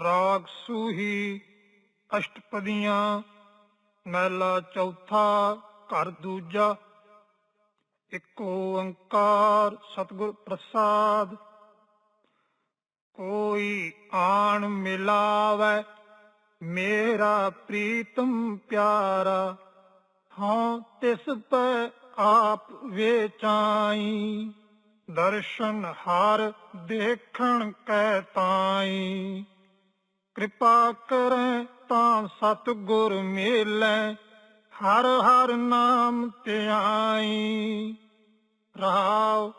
ਰਾਗ ਸੂਹੀ ਅਸ਼ਟਪਦੀਆਂ ਮਹਿਲਾ ਚੌਥਾ, ਘਰ ਦੂਜਾ, ਇੱਕ ਓੰਕਾਰ ਸਤਿਗੁਰ ਪ੍ਰਸਾਦ। ਕੋਈ ਆਣ ਮਿਲਾਵੇ, ਮੇਰਾ ਪ੍ਰੀਤਮ ਪਿਆਰਾ, ਹਾਂ ਤਿਸ ਪੈ ਆਪ ਵੇਚਾਈ। ਦਰਸ਼ਨ ਹਰ ਦੇਖਣ ਕੈ ਤਾਈ। ਕਿਰਪਾ ਕਰੈ ਤਾਂ ਸਤਿਗੁਰ ਮੇਲੈ, ਹਰ ਹਰ ਨਾਮ ਧਿਆਈ ਰਹਾਉ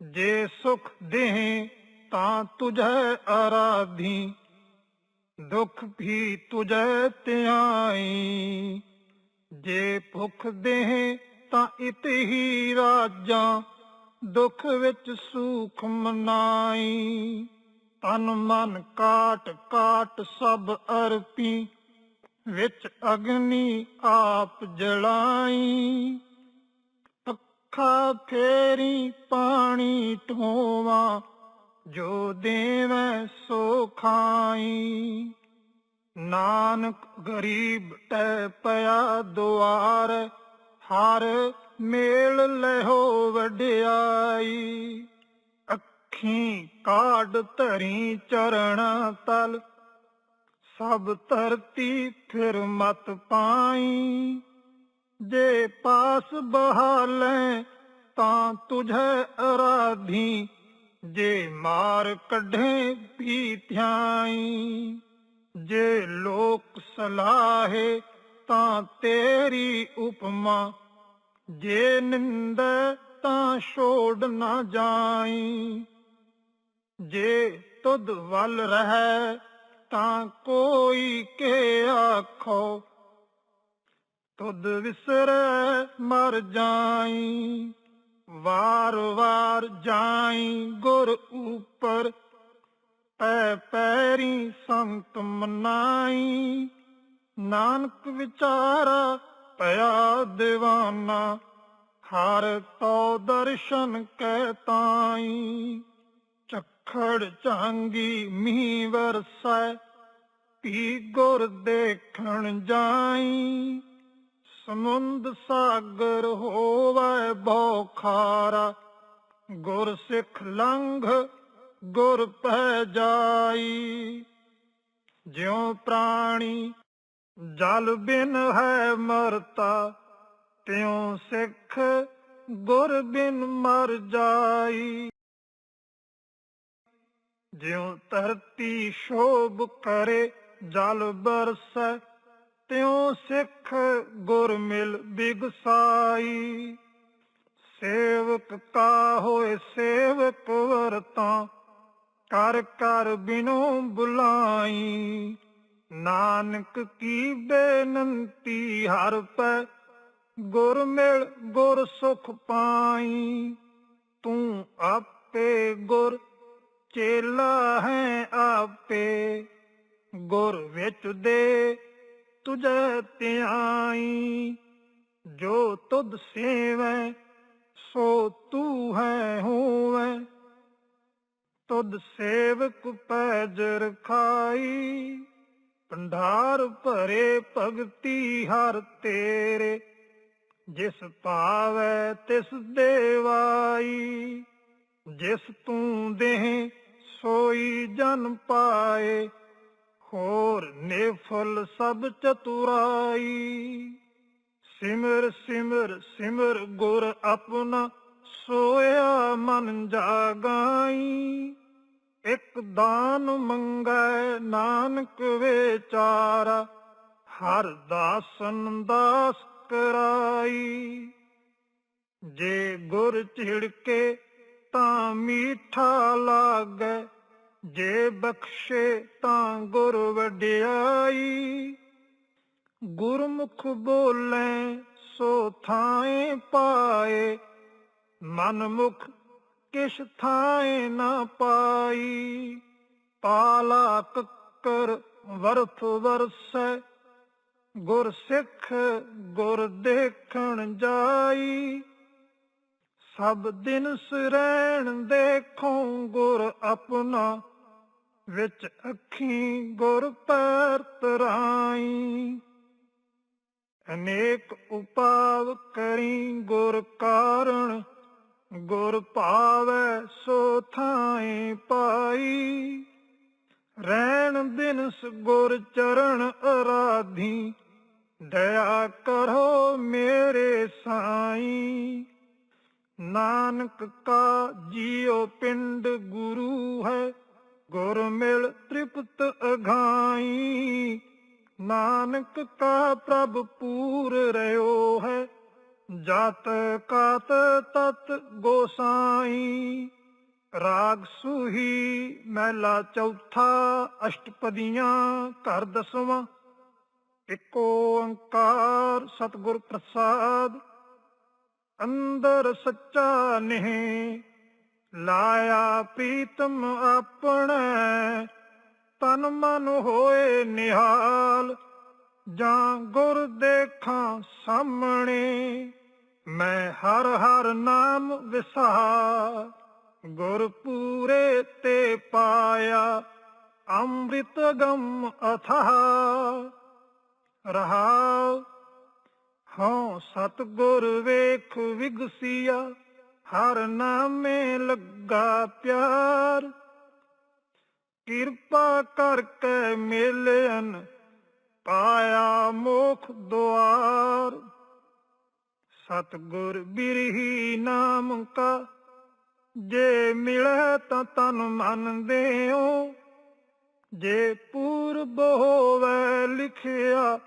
ਜੇ ਸੁਖ ਦੇਹ ਤਾਂ ਤੁਝੈ ਅਰਾਧੀ ਦੁਖ ਵੀ ਤੁਝੈ ਧਿਆਈ ਜੇ ਭੁਖ ਦੇਹ ਤਾਂ ਇਤ ਹੀ ਰਾਜਾਂ, ਦੁਖ ਵਿੱਚ ਸੁਖ ਮਨਾਈ। ਤਨ ਮਨ ਕਾਟ ਕਾਟ ਸਭ ਅਰਪੀ, ਵਿੱਚ ਅਗਨੀ ਆਪ ਜਲਾਈ। ਅੱਖਾਂ ਫੇਰੀ ਪਾਣੀ ਢੋਵਾ, ਜੋ ਦੇਵੈ ਸੋ ਖਾਈ। ਨਾਨਕ ਗਰੀਬ ਟੈ ਪਿਆ ਦੁਆਰ, ਹਰ ਮੇਲ ਲਹੋ ਵਡਿਆਈ। ਅੱਖੀਂ ਕਾਢ ਧਰੀ ਚਰਨ ਤਲ, ਸਭ ਧਰਤੀ ਫਿਰ ਮਤ ਪਾਈ। ਜੇ ਪਾਸ ਬਹਾਲੇ ਤਾਂ ਤੁਝੈ ਅਰਾਧੀ, ਜੇ ਮਾਰ ਕੱਢੇ ਪੀਥਿਆਈ ਜੇ ਲੋਕ ਸਲਾਹੇ ਤਾਂ ਤੇਰੀ ਉਪਮਾ, ਜੇ ਨਿੰਦ ਤਾਂ ਛੋੜ ਨਾ ਜਾਈ। ਜੇ ਤੁਧ ਵੱਲ ਰਹਿ, ਤਾਂ ਕੋਈ ਕੇ ਆਖੋ? ਤੁਧ ਵਿਸਰੈ, ਮਰ ਜਾਈ। ਵਾਰ ਵਾਰ ਜਾਈ, ਗੁਰ ਉਪਰ। ਪੈ ਪੈਰੀ ਸੰਤ ਮਨਾਈ। ਨਾਨਕ ਵਿਚਾਰਾ ਪਿਆ دیਵਾਨਾ ਹਰ ਤੋ ਦਰਸ਼ਨ ਕੈ ਤਾਈ। ਖੜ ਚਾਂਗੀ ਮੀਂਹ ਵਰਸੈ ਪੀ ਗੁਰ ਦੇਖਣ ਜਾਈ। ਸਮੁੰਦ ਸਾਗਰ ਹੋਵੇ ਬਹੁ ਖਾਰਾ ਗੁਰ ਸਿੱਖ ਲੰਘ, ਗੁਰ ਪੈ ਜਾਈ। ਜਿਉ ਪ੍ਰਾਣੀ ਜਲ ਬਿਨ ਹੈ ਮਰਤਾ, ਤਿਉ ਸਿੱਖ ਗੁਰ ਬਿਨ ਮਰ ਜਾਈ। ਜਿਉ ਧਰਤੀ ਸ਼ੋਭ ਕਰੇ, ਜਲ ਬਰਸੈ, ਤਿਉ ਸਿੱਖ ਗੁਰ ਮਿਲ ਬਿਗਸਾਈ। ਸੇਵਕ ਕਾ ਹੋਏ ਸੇਵਕ ਵਰਤਾ, ਕਰ ਕਰ ਬਿਨੋ ਬੁਲਾਈ। ਨਾਨਕ ਕੀ ਬੇਨੰਤੀ ਹਰ ਪੈ, ਗੁਰ ਮਿਲ ਗੁਰ ਸੁਖ ਪਾਈ। ਤੂੰ ਆਪੇ ਗੁਰ ਚੇਲਾ ਹੈ ਆਪੇ, ਗੁਰ ਵਿੱਚ ਦੇ ਤੁਝੈ ਧਿਆਈ। ਜੋ ਤੁਧ ਸੇਵੈ, ਸੋ ਤੂ ਹੈ ਹੋਵੈ। ਤੁਧ ਸੇਵਕ ਪੈਜ ਰਖਾਈ, ਭੰਡਾਰ ਭਰੇ ਭਗਤੀ ਹਰ ਤੇਰੇ। ਜਿਸ ਭਾਵੈ ਤਿਸ ਦੇਵਾਈ। ਜਿਸ ਤੂੰ ਦੇਹ ਸੋਈ ਜਨ ਪਾਏ, ਹੋਰ ਨਿਫਲ ਸਭ ਚਤੁਰਾਈ। ਸਿਮਰ ਸਿਮਰ ਸਿਮਰ ਗੁਰ ਆਪਣਾ ਸੋਇਆ ਮਨ ਜਾਗਾਈ। ਇਕ ਦਾਨ ਮੰਗੈ ਨਾਨਕ ਵਿਚਾਰਾ, ਹਰ ਦਾਸਨ ਦਾਸ ਕਰਾਈ। ਜੇ ਗੁਰ ਝਿੜਕੇ ਤਾਂ ਮੀਠਾ ਲਾਗੈ, ਜੇ ਬਖਸ਼ੇ ਤਾਂ ਗੁਰ ਵਡਿਆਈ। ਗੁਰਮੁਖ ਬੋਲੇ, ਸੋ ਥਾਏ ਪਾਏ, ਮਨਮੁਖ ਕਿਛ ਥਾਏ ਨਾ ਪਾਈ। ਪਾਲਾ ਕੱਕਰ ਵਰਥ ਵਰਸੈ, ਗੁਰ ਸਿੱਖ ਗੁਰ ਦੇਖਣ ਜਾਈ। ਸਭ ਦਿਨ ਸਰੈਣ ਦੇਖੋ ਗੁਰ ਆਪਣਾ, ਵਿੱਚ ਅੱਖੀ ਗੁਰ ਪੈਰ ਤਰਾਈ। ਅਨੇਕ ਉਪਾਵ ਕਰੀ ਗੁਰ ਕਾਰਣ, ਗੁਰ ਭਾਵੈ ਸੋ ਥਾਏ ਪਾਈ। ਰਹਿਣ ਦਿਨਸ ਗੁਰ ਚਰਨ ਅਰਾਧੀ, ਦਇਆ ਕਰੋ ਮੇਰੇ ਸਾਈਂ। ਨਾਨਕ ਕਾ ਜੀਉ ਪਿੰਡ ਗੁਰੂ ਹੈ, ਗੁਰ ਮਿਲ ਤ੍ਰਿਪਤ ਅਘਾਈ ਨਾਨਕ ਕਾ ਪ੍ਰਭ ਪੂਰ ਰਿਓ ਹੈ, ਜਤ ਕਤ ਤਤ ਗੋਸਾਈ। ਰਾਗ ਸੂਹੀ ਮਹਿਲਾ ਚੌਥਾ ਅਸ਼ਟਪਦੀਆਂ ਘਰ ਦਸਵਾਂ, ਇੱਕ ਓੰਕਾਰ ਸਤਿਗੁਰ ਪ੍ਰਸਾਦ ਅੰਦਰ ਸੱਚਾ ਨਹੀਂ, ਲਾਇਆ ਪ੍ਰੀਤਮ ਆਪਣੇ, ਤਨ ਮਨ ਹੋਏ ਨਿਹਾਲ, ਜਾਂ ਗੁਰ ਦੇਖਾਂ ਸਾਹਮਣੇ, ਮੈਂ ਹਰ ਹਰ ਨਾਮ ਵਿਸਾਰ, ਗੁਰ ਪੂਰੇ ਤੇ ਪਾਇਆ, ਅੰਮ੍ਰਿਤ ਗਮ ਅਥਾਹ ਰਹਾਉ ਹਉ ਸਤਿਗੁਰ ਵੇਖ ਵਿਗਸੀਆ, ਹਰ ਨਾਮੇ ਲੱਗਾ ਪਿਆਰ। ਕਿਰਪਾ ਕਰਕੇ ਮਿਲਨ ਪਾਇਆ ਮੋਖ ਦੁਆਰ। ਸਤਿਗੁਰ ਬਿਰਹੀ ਨਾਮ ਕਾ, ਜੇ ਮਿਲੇ ਤਾਂ ਤਨ ਮਨ ਦੇਉ। ਜੇ ਪੂਰਬ ਹੋਵੇ ਲਿਖਿਆ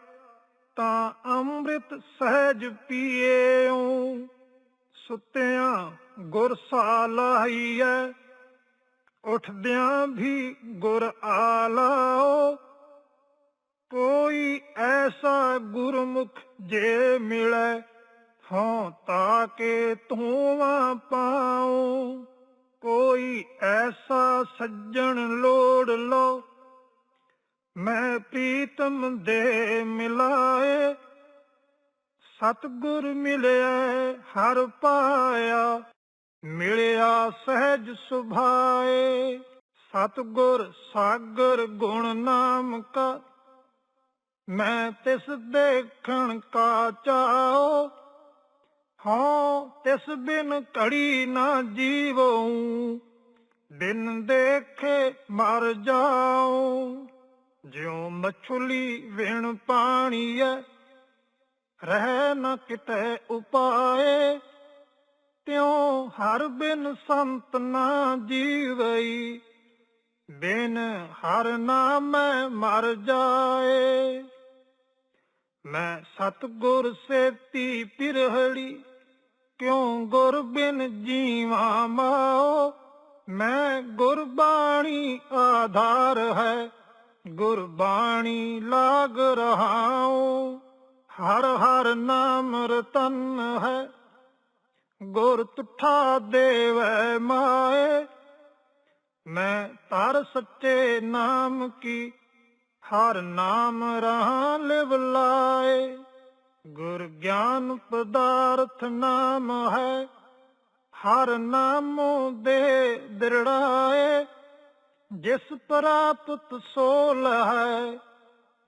ਤਾਂ ਅੰਮ੍ਰਿਤ ਸਹਿਜ ਪੀਏਉ। ਸੁੱਤਿਆਂ ਗੁਰ ਸਾਲਾਈਐ ਉਠਦਿਆਂ ਵੀ ਗੁਰ ਆਲਾਓ। ਕੋਈ ਐਸਾ ਗੁਰਮੁਖ ਜੇ ਮਿਲੇ ਹਾਂ ਤਾਕੇ ਤੂੰ ਪਾਉ। ਕੋਈ ਐਸਾ ਸੱਜਣ ਲੋੜ ਲੋ ਮੈਂ ਪ੍ਰੀਤਮ ਦੇ ਮਿਲਾਏ। ਸਤਗੁਰ ਮਿਲਿਆ, ਹਰ ਪਾਇਆ, ਮਿਲਿਆ ਸਹਿਜ ਸੁਭਾਏ। ਸਤਗੁਰ ਸਾਗਰ ਗੁਣ ਨਾਮ ਕਾ, ਮੈਂ ਤਿਸ ਦੇਖਣ ਕਾ ਚਾਓ। ਹਾਂ ਤਿਸ ਬਿਨ ਘੜੀ ਨਾ ਜੀਵਉ, ਬਿਨ ਦੇਖੇ ਮਰ ਜਾਉ। ਜਿਉ ਮਛੁਲੀ ਵਿਣ ਪਾਣੀਐ, ਰਹਿ ਨ ਕਿਤੇ ਉਪਾਏ। ਤਿਉ ਹਰ ਬਿਨ ਸੰਤ ਨਾ ਜੀਵਈ, ਬਿਨ ਹਰ ਨਾਮੈ ਮਰ ਜਾਏ। ਮੈਂ ਸਤਗੁਰ ਸੇਤੀ ਪਿਰਹੜੀ, ਕਿਉ ਗੁਰ ਬਿਨ ਜੀਵਾ ਮਾਓ। ਮੈਂ ਗੁਰਬਾਣੀ ਆਧਾਰ ਹੈ ਗੁਰਬਾਣੀ ਲਾਗ ਰਹਾਉ, ਹਰ ਹਰ ਨਾਮ ਰਤਨ ਹੈ। ਗੁਰ ਤੁਠਾ ਦੇਵੈ ਮਾਏ, ਮੈਂ ਤਰ ਸੱਚੇ ਨਾਮ ਕੀ, ਹਰ ਨਾਮ ਰਹਾ ਲਿਵ ਲਾਏ। ਗੁਰ ਗਿਆਨ ਪਦਾਰਥ ਨਾਮ ਹੈ, ਹਰ ਨਾਮੋ ਦੇ ਦਿਰੜਾਏ। ਜਿਸ ਪ੍ਰਾਪਤ ਸੋਲ ਹੈ,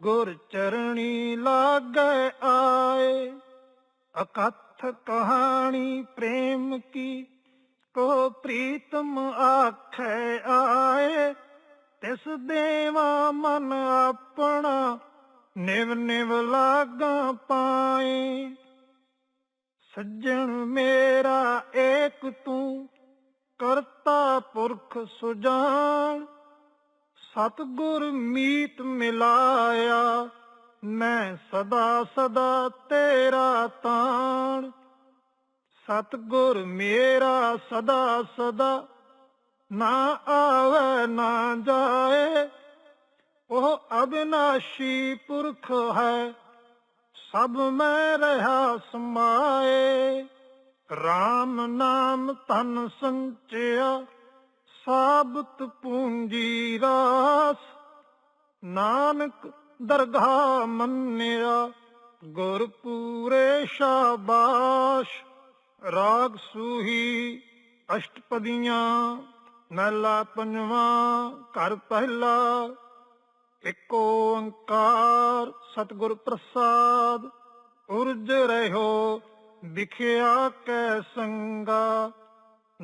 ਗੁਰ ਚਰਣੀ ਲਾਗੈ ਆਏ। ਅਕਥ ਕਹਾਣੀ ਪ੍ਰੇਮ ਕੀ, ਕੋ ਪ੍ਰੀਤਮ ਆਖੈ ਆਏ। ਤਿਸ ਦੇਵਾ ਮਨ ਆਪਣਾ, ਨਿਵ ਨਿਵ ਲਾਗਾ ਪਾਏ। ਸੱਜਣ ਮੇਰਾ ਏਕ ਤੂੰ, ਕਰਤਾ ਪੁਰਖ ਸੁਜਾਨ। ਸਤਗੁਰ ਮੀਤ ਮਿਲਾਇਆ, ਮੈਂ ਸਦਾ ਸਦਾ ਤੇਰਾ ਤਾਣ। ਸਤਗੁਰ ਮੇਰਾ ਸਦਾ ਸਦਾ ਨਾ ਆਵੇ, ਨਾ ਜਾਏ। ਉਹ ਅਬਿਨਾਸ਼ੀ ਪੁਰਖ ਹੈ, ਸਭ ਮੈਂ ਰਹਾ ਸਮਾਏ। RAM ਨਾਮ ਤਨ ਸੰਚਿਆ ਸਾਬਤ ਪੂੰਜੀ ਰਾਸ, ਨਾਨਕ ਦਰਗਾਹ ਮੰਨਿਆ ਗੁਰ ਪੂਰੇ ਸ਼ਾਬਾਸ਼, ਰਾਗ ਸੂਹੀ ਅਸ਼ਟਪਦੀਆਂ, ਮਹਿਲਾ ਪੰਜਵਾਂ, ਘਰ ਪਹਿਲਾ, ਇਕ ਓੰਕਾਰ ਸਤਿਗੁਰ ਪ੍ਰਸਾਦ, ਉਰਜ ਰਹਿਓ, ਵਿਖਿਆ ਕੈ ਸੰਗਾ।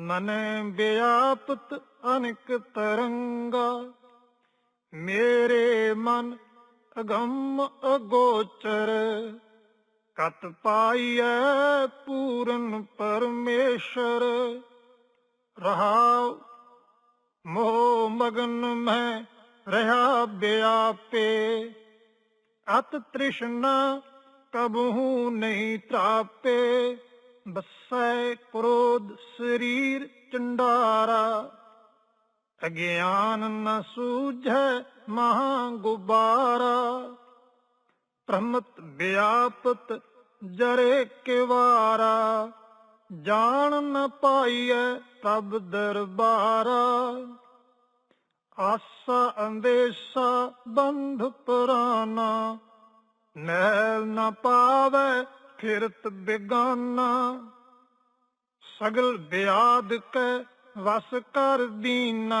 ਮਨੈ ਬਿਆਪਤ ਅਨਕ ਤਰੰਗਾ, ਮੇਰੇ ਮਨ ਅਗੰਮ ਅਗੋਚਰ। ਕਤ ਪਾਈਐ ਪੂਰਨ ਪਰਮੇਸ਼ਰ, ਰਹਾਉ ਮੋਹ ਮਗਨ ਮੈਂ ਰਹਾ ਬਿਆਪੇ। ਅਤ ਤ੍ਰਿਸ਼ਨਾ ਕਬਹੂ ਨਹੀਂ ਤਰਾਪੇ। ਬਸੈ ਕ੍ਰੋਧ ਸਰੀਰ ਚੰਡਾਰਾ, ਅਗਿਆਨ ਨ ਸੂਝੈ ਮਹਾ ਗੁਬਾਰਾ। ਪ੍ਰਮਤ ਵਿਆਪਤ ਜਰੇ ਕਿਵਾਰਾ, ਜਾਣ ਨ ਪਾਈਐ ਤਬ ਦਰਬਾਰਾ। ਆਸਾ ਅੰਦੇਸਾ ਬੰਧ ਪੁਰਾਨਾ ਨੈਲ ਨ ਪਾਵੈ ਫਿਰਤ ਬੇਗਾਨਾ, ਸਗਲ ਬਿਆਦ ਕੈ ਵਸ ਕਰ ਦੀਨਾ।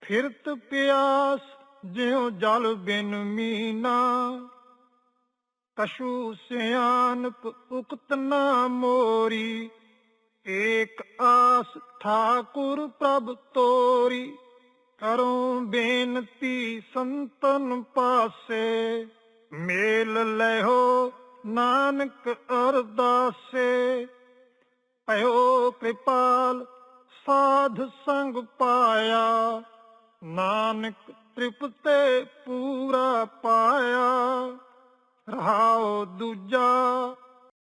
ਫਿਰਤ ਪਿਆਸ ਜਿਉ ਜਲ ਬਿਨ ਮੀਨਾ ਕਸ਼ੂ ਸਿਆਨਪ ਉਕਤ ਨਾ ਮੋਰੀ, ਏਕ ਆਸ ਠਾਕੁਰ ਪ੍ਰਭ ਤੋਰੀ। ਕਰੋ ਬੇਨਤੀ ਸੰਤਨ ਪਾਸੇ, ਮੇਲ ਲੈਹੋ ਨਾਨਕ ਅਰਦਾਸੇ ਭਇਓ ਕਿਰਪਾਲ ਸਾਧ ਸੰਗ ਪਾਇਆ। ਨਾਨਕ ਤ੍ਰਿਪਤੇ ਪੂਰਾ ਪਾਇਆ। ਰਹਾਉ ਦੂਜਾ